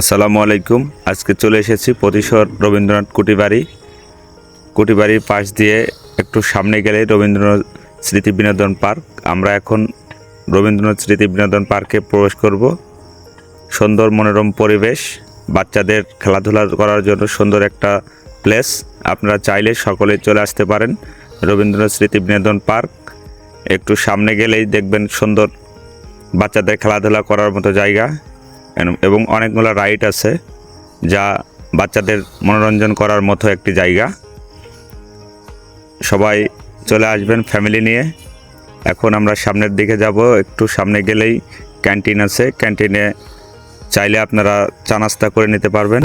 আসসালামু আলাইকুম। আজকে চলে এসেছি প্রতিশোর রবীন্দ্রনাথ কুটিবাড়ি। কুটিবাড়ির পাশ দিয়ে একটু সামনে গেলে রবীন্দ্রনাথ স্মৃতি বিনোদন পার্ক। আমরা এখন রবীন্দ্রনাথ স্মৃতি বিনোদন পার্কে প্রবেশ করব। সুন্দর মনোরম পরিবেশ, বাচ্চাদের খেলাধুলা করার জন্য সুন্দর একটা প্লেস আপনারা চাইলে সকলে চলে আসতে পারেন রবীন্দ্রনাথ স্মৃতি বিনোদন পার্ক। একটু সামনে গেলেই দেখবেন সুন্দর বাচ্চাদের খেলাধুলা করার মতো জায়গা। এবং অনেকগুলো রাইড আছে যা বাচ্চাদের মনোরঞ্জন করার মতো একটি জায়গা। সবাই চলে আসবেন ফ্যামিলি নিয়ে। এখন আমরা সামনের দিকে যাব, একটু সামনে গেলেই ক্যান্টিন আছে। ক্যান্টিনে চাইলে আপনারা চা নাস্তা করে নিতে পারবেন।